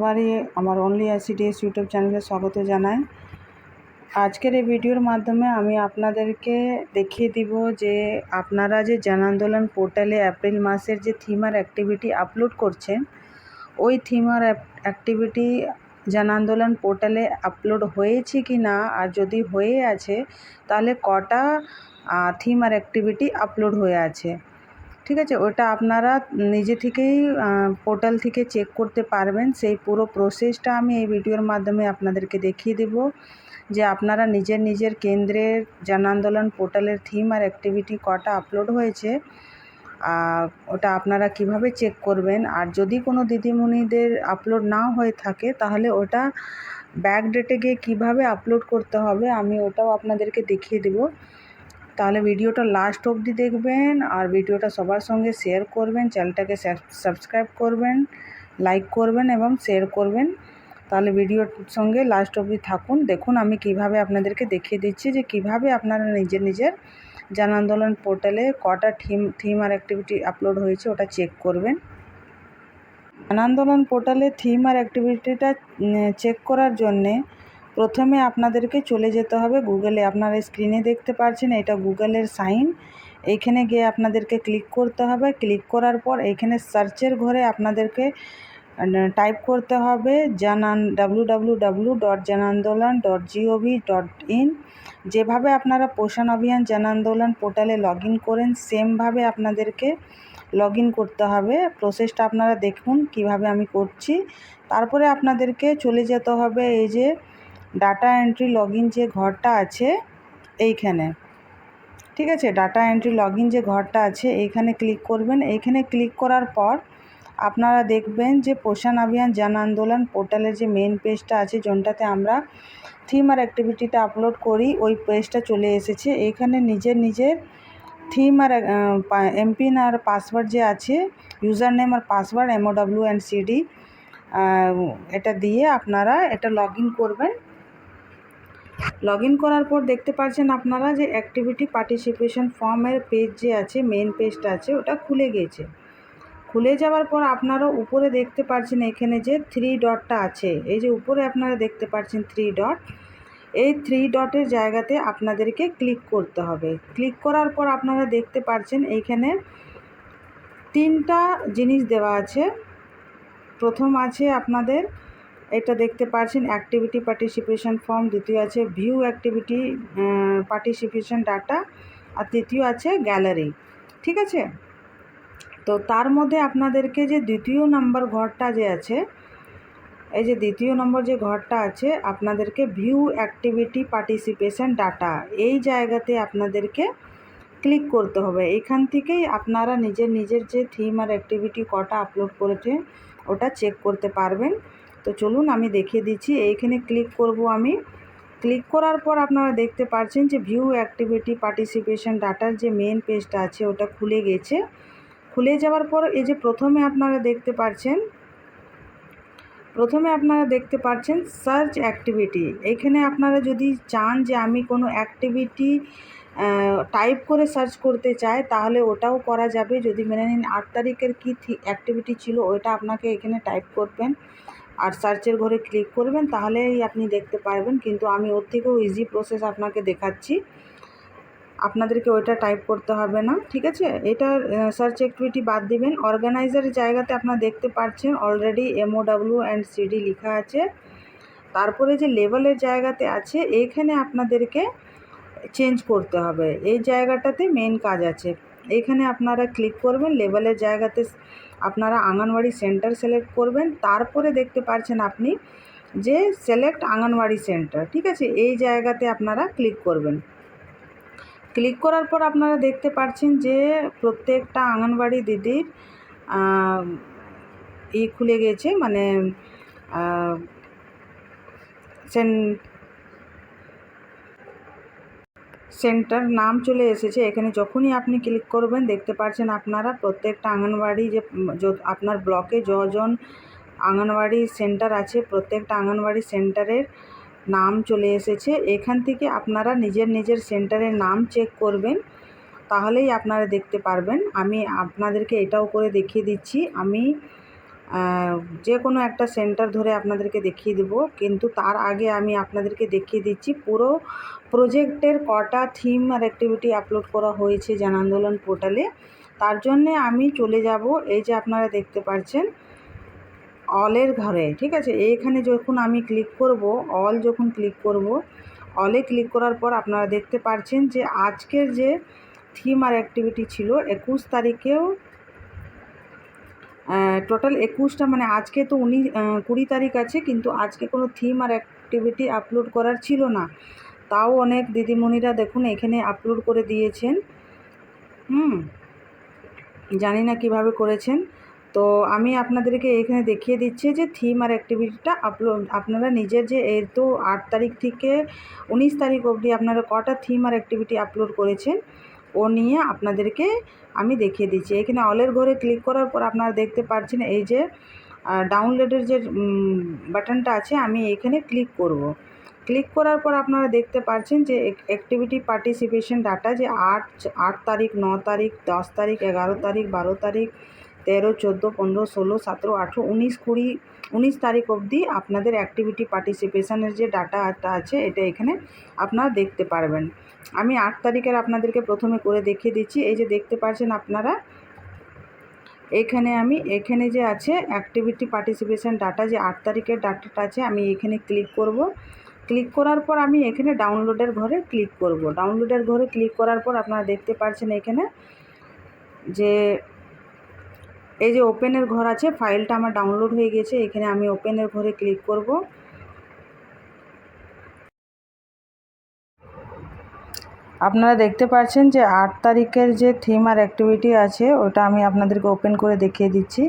সবারই আমার only ICDS YouTube চ্যানেলে স্বাগত জানাই। আজকের এই ভিডিওর মাধ্যমে আমি আপনাদেরকে দেখিয়ে দিব যে আপনারা যে জন আন্দোলন পোর্টালে এপ্রিল মাসের যে থিমার অ্যাক্টিভিটি আপলোড করছেন, ওই থিমার অ্যাক্টিভিটি জন আন্দোলন পোর্টালে আপলোড হয়েছে কি না, আর যদি হয়ে আছে, তাহলে কটা থিম আর অ্যাক্টিভিটি আপলোড হয়ে আছে? ঠিক আছে? ওটা আপনারা নিজে থেকেই পোর্টাল থেকে চেক করতে পারবেন। সেই পুরো প্রসেসটা আমি এই ভিডিওর মাধ্যমে আপনাদেরকে দেখিয়ে দেব যে আপনারা নিজের নিজের কেন্দ্রের জন আন্দোলন পোর্টালের থিম আর অ্যাক্টিভিটি কটা আপলোড হয়েছে ওটা আপনারা কীভাবে চেক করবেন? আর যদি কোনো দিদিমণিদের আপলোড না হয়ে থাকে, তাহলে ওটা ব্যাক ডেটে গিয়ে কীভাবে আপলোড করতে হবে, আমি ওটাও আপনাদেরকে দেখিয়ে দেবো। তাহলে ভিডিওটা লাস্ট অবধি দেখবেন আর ভিডিওটা সবার সঙ্গে শেয়ার করবেন চ্যানেলটাকে সাবস্ক্রাইব করবেন লাইক করবেন এবং শেয়ার করবেন। তাহলে ভিডিওর সঙ্গে লাস্ট অবধি থাকুন। দেখুন আমি কীভাবে আপনাদেরকে দেখিয়ে দিচ্ছি যে কীভাবে আপনারা নিজের নিজের জন আন্দোলন পোর্টালে কটা থিম থিম আর অ্যাক্টিভিটি আপলোড হয়েছে ওটা চেক করবেন। জন আন্দোলন পোর্টালে থিম আর অ্যাক্টিভিটিটা চেক করার জন্যে প্রথমে আপনাদেরকে চলে যেতে হবে গুগলে। আপনারা স্ক্রিনে দেখতে পাচ্ছেন এটা গুগলের সাইন এইখানে গিয়ে আপনাদেরকে ক্লিক করতে হবে। ক্লিক করার পর এইখানে সার্চের ঘরে আপনাদেরকে টাইপ করতে হবে জানান W W W dot Jan Andolan dot GOV dot in যেভাবে আপনারা পোষণ অভিযান জন আন্দোলন পোর্টালে লগ ইন করেন সেমভাবে আপনাদেরকে লগ ইন করতে হবে। প্রসেসটা আপনারা দেখুন কীভাবে আমি করছি। তারপরে আপনাদেরকে চলে যেতে হবে এই যে ডাটা এন্ট্রি লগইন যে ঘরটা আছে এইখানে। ঠিক আছে? ডাটা এন্ট্রি লগইন যে ঘরটা আছে এইখানে ক্লিক করবেন। এইখানে ক্লিক করার পর আপনারা দেখবেন যে পোষণ অভিযান জন আন্দোলন পোর্টালের যে মেন পেজটা আছে যোনটাতে আমরা থিম আর অ্যাক্টিভিটিটা আপলোড করি, ওই পেজটা চলে এসেছে। এইখানে নিজের নিজের থিম আর এমপিন আর পাসওয়ার্ড যে আছে ইউজার নেম আর পাসওয়ার্ড এমওডাব্লিউ অ্যান্ড সিডি এটা দিয়ে আপনারা এটা লগ করবেন। লগ ইন করার পর দেখতে পাচ্ছেন আপনারা যে অ্যাক্টিভিটি পার্টিসিপেশন ফর্মের পেজ যে আছে মেন পেজটা আছে, ওটা খুলে গিয়েছে। খুলে যাওয়ার পর আপনারা উপরে দেখতে পাচ্ছেন এখানে যে থ্রি ডটটা আছে। এই যে উপরে আপনারা দেখতে পাচ্ছেন থ্রি ডট এই থ্রি ডটের জায়গাতে আপনাদেরকে ক্লিক করতে হবে। ক্লিক করার পর আপনারা দেখতে পাচ্ছেন এইখানে তিনটা জিনিস দেওয়া আছে। প্রথম আছে আপনাদের এটা দেখতে পাচ্ছেন অ্যাক্টিভিটি পার্টিসিপেশন ফর্ম দ্বিতীয় আছে ভিউ অ্যাক্টিভিটি পার্টিসিপেশন ডাটা আর তৃতীয় আছে গ্যালারি ঠিক আছে? তো তার মধ্যে আপনাদেরকে যে দ্বিতীয় নম্বর ঘরটা যে আছে, এই যে দ্বিতীয় নম্বর যে ঘরটা আছে, আপনাদেরকে ভিউ অ্যাক্টিভিটি পার্টিসিপেশন ডাটা এই জায়গাতে আপনাদেরকে ক্লিক করতে হবে। এখান থেকেই আপনারা নিজের নিজের যে থিম আর অ্যাক্টিভিটি কটা আপলোড করেছে ওটা চেক করতে পারবেন। তো চলুন আমি দেখিয়ে দিচ্ছি, এইখানে ক্লিক করব আমি। ক্লিক করার পর আপনারা দেখতে পাচ্ছেন যে ভিউ অ্যাক্টিভিটি পার্টিসিপেশন ডাটার যে মেন পেজটা আছে, ওটা খুলে গেছে। খুলে যাওয়ার পর এই যে প্রথমে আপনারা দেখতে পাচ্ছেন প্রথমে আপনারা দেখতে পাচ্ছেন সার্চ অ্যাক্টিভিটি এখানে আপনারা যদি চান যে আমি কোনো অ্যাক্টিভিটি টাইপ করে সার্চ করতে চাই, তাহলে ওটাও করা যাবে। যদি মেনে নিন আট তারিখের কী অ্যাক্টিভিটি ছিল, ওইটা আপনাকে এখানে টাইপ করবেন। আর সার্চের ঘরে ক্লিক করবেন, তাহলেই আপনি দেখতে পারবেন। কিন্তু আমি ওর থেকেও ইজি প্রসেস আপনাকে দেখাচ্ছি। আপনাদেরকে ওইটা টাইপ করতে হবে না, ঠিক আছে? এটা সার্চ অ্যাক্টিভিটি বাদ দিবেন। অর্গানাইজারের জায়গাতে আপনারা দেখতে পাচ্ছেন অলরেডি এমওডাব্লিউ অ্যান্ড সিডি লেখা আছে। তারপরে যে লেভেলের জায়গাতে আছে এইখানে আপনাদেরকে চেঞ্জ করতে হবে। এই জায়গাটাতে মেন কাজ আছে। এইখানে আপনারা ক্লিক করবেন লেভেলের জায়গাতে আপনারা আঙ্গনওয়াড়ি সেন্টার সিলেক্ট করবেন, তারপরে দেখতে পাচ্ছেন আপনি যে সিলেক্ট আঙ্গনওয়াড়ি সেন্টার, ঠিক আছে? এই জায়গাতে আপনারা ক্লিক করবেন। ক্লিক করার পর আপনারা দেখতে পাচ্ছেন যে প্রত্যেকটা আঙ্গনওয়াড়ি দিদির ই খুলে গেছে মানে সেন সেন্টার নাম চলে এসেছে। এখানে যখনই আপনি ক্লিক করবেন, দেখতে পাচ্ছেন আপনারা প্রত্যেকটা আঙ্গনওয়াড়ি যে আপনার ব্লকে যজন আঙ্গনওয়াড়ি সেন্টার আছে, প্রত্যেকটা আঙ্গনওয়াড়ি সেন্টারের নাম চলে এসেছে। এখান থেকে আপনারা নিজের নিজের সেন্টারের নাম চেক করবেন, তাহলেই আপনারা দেখতে পারবেন। আমি আপনাদেরকে এটাও করে দেখিয়ে দিচ্ছি। আমি যে কোনো একটা সেন্টার ধরে আপনাদেরকে দেখিয়ে দেব, কিন্তু তার আগে আমি আপনাদেরকে দেখিয়ে দিচ্ছি, পুরো প্রজেক্টের কটা থিম আর অ্যাক্টিভিটি আপলোড করা হয়েছে জন আন্দোলন পোর্টালে তার জন্যে আমি চলে যাব। এই যে আপনারা দেখতে পাচ্ছেন অলের ঘরে, ঠিক আছে? এইখানে যখন আমি ক্লিক করব অল যখন ক্লিক করব অলে ক্লিক করার পর আপনারা দেখতে পাচ্ছেন যে আজকের যে থিম আর অ্যাক্টিভিটি ছিল, একুশ তারিখেও টোটাল একুশটা মানে আজকে তো উনি কুড়ি তারিখ আছে, কিন্তু আজকে কোনো থিম আর অ্যাক্টিভিটি আপলোড করার ছিল না। তাও অনেক দিদিমণিরা দেখুন এখানে আপলোড করে দিয়েছেন। হুম, জানি না কীভাবে করেছেন। তো আমি আপনাদেরকে এখানে দেখিয়ে দিচ্ছি যে থিম আর অ্যাক্টিভিটিটা আপলোড আপনারা নিজের যে এই তো আট তারিখ থেকে উনিশ তারিখ অবধি আপনারা কটা থিম আর অ্যাক্টিভিটি আপলোড করেছেন, ও নিয়ে আপনাদেরকে আমি দেখিয়ে দিচ্ছি। এখানে অলের ঘরে ক্লিক করার পর আপনারা দেখতে পাচ্ছেন এই যে ডাউনলোডের যে বাটনটা আছে, আমি এখানে ক্লিক করব। ক্লিক করার পর আপনারা দেখতে পাচ্ছেন যে অ্যাক্টিভিটি পার্টিসিপেশন ডাটা যে আট আট তারিখ, ন তারিখ, দশ তারিখ, এগারো তারিখ, বারো তারিখ, তেরো, চোদ্দ, পনেরো, ষোলো, সতেরো, আঠেরো, উনিশ, কুড়ি, উনিশ তারিখ অবধি আপনাদের অ্যাক্টিভিটি পার্টিসিপেশনের যে ডাটাটা আছে, এটা এখানে আপনারা দেখতে পারবেন। আমি আট তারিখের আপনাদেরকে প্রথমে করে দেখিয়ে দিচ্ছি। এই যে দেখতে পাচ্ছেন আপনারা, এখানে আমি, এখানে যে আছে অ্যাক্টিভিটি পার্টিসিপেশন ডাটা যে আট তারিখের ডাটাটা আছে, আমি এখানে ক্লিক করব। ক্লিক করার পর আমি এখানে ডাউনলোডের ঘরে ক্লিক করব। ডাউনলোডের ঘরে ক্লিক করার পর আপনারা দেখতে পাচ্ছেন এখানে যে এই যে ওপেনের ঘর আছে ফাইলটা আমার ডাউনলোড হয়ে গেছে, এখানে আমি ওপেনের ঘরে ক্লিক করব। আপনারা দেখতে পাচ্ছেন যে আট তারিখের যে থিম আর অ্যাক্টিভিটি আছে, ওটা আমি আপনাদেরকে ওপেন করে দেখিয়ে দিচ্ছি।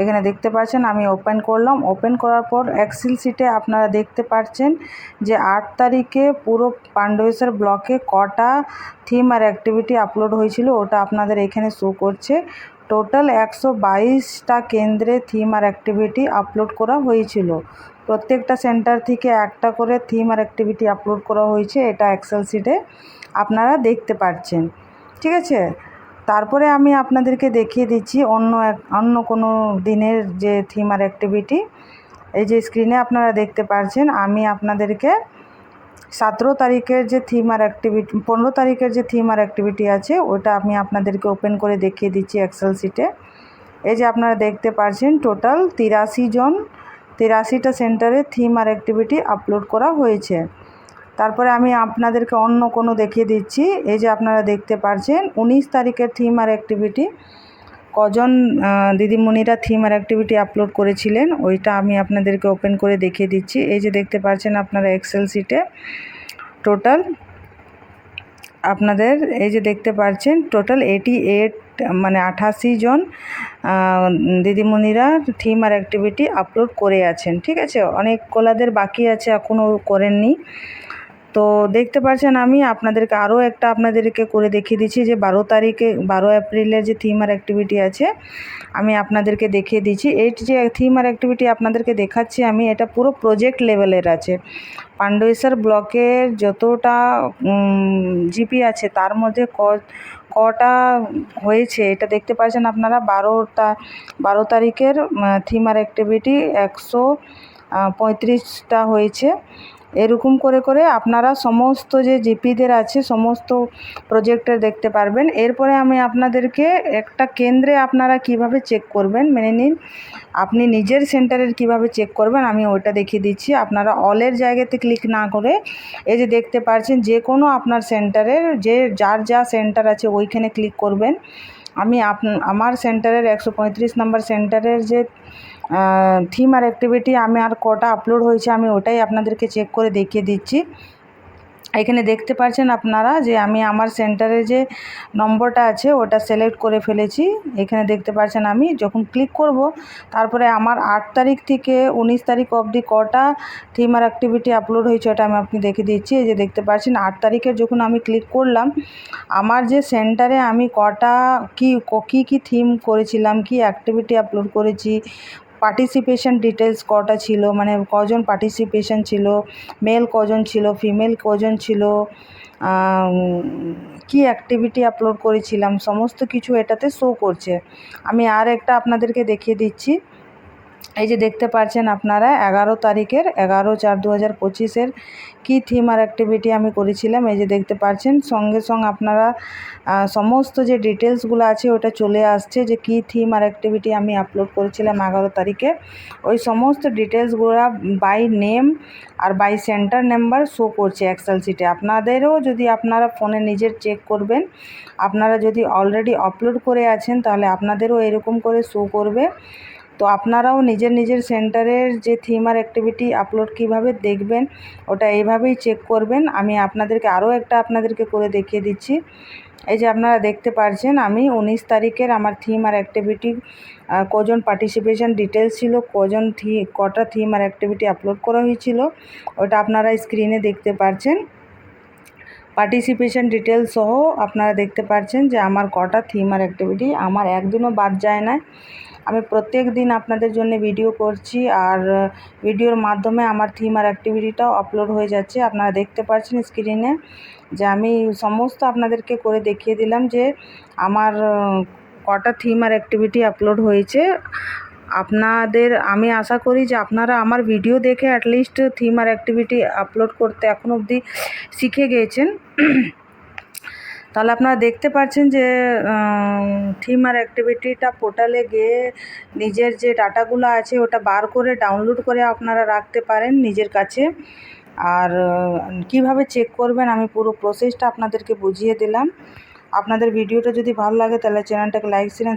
এখানে দেখতে পাচ্ছেন, আমি ওপেন করলাম। ওপেন করার পর এক্সেল সিটে আপনারা দেখতে পাচ্ছেন যে আট তারিখে পুরো পাণ্ডবেশ্বর ব্লকে কটা থিম আর অ্যাক্টিভিটি আপলোড হয়েছিল, ওটা আপনাদের এখানে শো করছে। টোটাল একশো বাইশটা কেন্দ্রে থিম আর অ্যাক্টিভিটি আপলোড করা হয়েছিল। প্রত্যেকটা সেন্টার থেকে একটা করে থিম আর অ্যাক্টিভিটি আপলোড করা হয়েছে, এটা এক্সেল সিটে আপনারা দেখতে পাচ্ছেন। ঠিক আছে? তারপরে আমি আপনাদেরকে দেখিয়ে দিচ্ছি অন্য এক, অন্য কোনো দিনের যে থিম আর অ্যাক্টিভিটি এই যে স্ক্রিনে আপনারা দেখতে পাচ্ছেন আমি আপনাদেরকে সতেরো তারিখের যে থিম আর অ্যাক্টিভিটি পনেরো তারিখের যে থিম আর অ্যাক্টিভিটি আছে, ওটা আমি আপনাদেরকে ওপেন করে দেখিয়ে দিচ্ছি এক্সেল সিটে এই যে আপনারা দেখতে পাচ্ছেন টোটাল তিরাশি জন, তিরাশিটা সেন্টারে থিম আর অ্যাক্টিভিটি আপলোড করা হয়েছে। তারপরে আমি আপনাদেরকে অন্য কোনো দেখিয়ে দিচ্ছি। এই যে আপনারা দেখতে পারছেন, উনিশ তারিখের থিম আর অ্যাক্টিভিটি কজন দিদিমণিরা থিম আর অ্যাক্টিভিটি আপলোড করেছিলেন, ওইটা আমি আপনাদেরকে ওপেন করে দেখিয়ে দিচ্ছি। এই যে দেখতে পাচ্ছেন আপনারা এক্সেল সিটে টোটাল আপনাদের, এই যে দেখতে পাচ্ছেন টোটাল এইটি এইট মানে আঠাশি জন দিদিমণিরা থিম আর অ্যাক্টিভিটি আপলোড করে আছেন, ঠিক আছে? অনেক কোলাদের বাকি আছে এখনও করেননি। তো দেখতে পাচ্ছেন আমি আপনাদেরকে আরও একটা আপনাদেরকে করে দেখিয়ে দিচ্ছি যে বারো তারিখে, বারো এপ্রিলের যে থিম আর অ্যাক্টিভিটি আছে, আমি আপনাদেরকে দেখিয়ে দিচ্ছি। এই যে থিম আর অ্যাক্টিভিটি আপনাদেরকে দেখাচ্ছি আমি, এটা পুরো প্রজেক্ট লেভেলের আছে। পাণ্ডবেশ্বর ব্লকের যতটা জিপি আছে, তার মধ্যে ক, কটা হয়েছে, এটা দেখতে পাচ্ছেন আপনারা, বারোটা, বারো তারিখের থিম আর অ্যাক্টিভিটি একশো পঁয়ত্রিশটা হয়েছে। এরকম করে করে আপনারা সমস্ত যে জিপিদের আছে, সমস্ত প্রজেক্টের দেখতে পারবেন। এরপরে আমি আপনাদেরকে একটা কেন্দ্রে আপনারা কীভাবে চেক করবেন মেনে নিন। আপনি নিজের সেন্টারের কীভাবে চেক করবেন, আমি ওইটা দেখিয়ে দিচ্ছি। আপনারা অলের জায়গাতে ক্লিক না করে এই যে দেখতে পারছেন, যে কোনো আপনার সেন্টারের যে, যার যা সেন্টার আছে ওইখানে ক্লিক করবেন। আমি আপ আমার সেন্টারের একশো পঁয়ত্রিশ নম্বর সেন্টারের যে থিম আর অ্যাক্টিভিটি আমি আর কটা আপলোড হয়েছে আমি ওটাই আপনাদেরকে চেক করে দেখিয়ে দিচ্ছি। এখানে দেখতে পাচ্ছেন আপনারা যে আমি আমার সেন্টারে যে নম্বরটা আছে ওটা সিলেক্ট করে ফেলেছি। এখানে দেখতে পাচ্ছেন আমি যখন ক্লিক করব, তারপরে আমার আট তারিখ থেকে উনিশ তারিখ অবধি কটা থিম আর অ্যাক্টিভিটি আপলোড হয়েছে ওটা আমি আপনি দেখে দিচ্ছি। এই যে দেখতে পাচ্ছেন আট তারিখে যখন আমি ক্লিক করলাম, আমার যে সেন্টারে আমি কটা, কি, কী কী থিম করেছিলাম, কি অ্যাক্টিভিটি আপলোড করেছি পার্টিসিপেশন ডিটেলস কটা ছিল? মানে কজন পার্টিসিপেশন ছিল? মেল কজন ছিল? ফিমেল কজন ছিল? কি অ্যাক্টিভিটি আপলোড করেছিলাম? সমস্ত কিছু এটাতে শো করছে। আমি আর একটা আপনাদেরকে দেখিয়ে দিচ্ছি। এই যে দেখতে পাচ্ছেন আপনারা, এগারো তারিখের, এগারো চার দু হাজার পঁচিশের কী থিম আর অ্যাক্টিভিটি আমি করেছিলাম, এই যে দেখতে পাচ্ছেন। সঙ্গে সঙ্গে আপনারা সমস্ত যে ডিটেলসগুলো আছে ওটা চলে আসছে যে কী থিম আর অ্যাক্টিভিটি আমি আপলোড করেছিলাম এগারো তারিখে। ওই সমস্ত ডিটেলসগুলো বাই নেম আর বাই সেন্টার নাম্বার শো করছে এক্সেল সিটে আপনাদেরও যদি আপনারা ফোনে নিজের চেক করবেন, আপনারা যদি অলরেডি আপলোড করে আছেন, তাহলে আপনাদেরও এরকম করে শো করবে। তো আপনারাও নিজের নিজের সেন্টারের যে থিম আর অ্যাক্টিভিটি আপলোড কীভাবে দেখবেন, ওটা এইভাবেই চেক করবেন। আমি আপনাদেরকে আরও একটা আপনাদেরকে করে দেখিয়ে দিচ্ছি। এই যে আপনারা দেখতে পারছেন, আমি উনিশ তারিখের আমার থিম আর অ্যাক্টিভিটি কজন পার্টিসিপেশন ডিটেলস ছিল, কজন থি কটা থিম আর অ্যাক্টিভিটি আপলোড করা হয়েছিল, ওটা আপনারা স্ক্রিনে দেখতে পারছেন। পার্টিসিপেশন ডিটেলস সহ আপনারা দেখতে পারছেন যে আমার কটা থিম আর অ্যাক্টিভিটি আমার একদিনও বাদ যায় না আমি প্রত্যেক দিন আপনাদের জন্য ভিডিও করছি আর ভিডিওর মাধ্যমে আমার থিম আর অ্যাক্টিভিটিটাও আপলোড হয়ে যাচ্ছে। আপনারা দেখতে পাচ্ছেন স্ক্রিনে যে আমি সমস্ত আপনাদেরকে করে দেখিয়ে দিলাম যে আমার কটা থিম আর অ্যাক্টিভিটি আপলোড হয়েছে। আপনাদের, আমি আশা করি যে আপনারা আমার ভিডিও দেখে অ্যাটলিস্ট থিম আর অ্যাক্টিভিটি আপলোড করতে এখন অবধি শিখে গিয়েছেন। তাহলে আপনারা দেখতে পাচ্ছেন যে থিম আর অ্যাক্টিভিটিটা পোর্টালে গিয়ে নিজের যে ডাটাগুলো আছে ওটা বার করে ডাউনলোড করে আপনারা রাখতে পারেন নিজের কাছে। আর কীভাবে চেক করবেন আমি পুরো প্রসেসটা আপনাদেরকে বুঝিয়ে দিলাম। আপনাদের ভিডিওটা যদি ভালো লাগে তাহলে চ্যানেলটাকে লাইক শেয়ার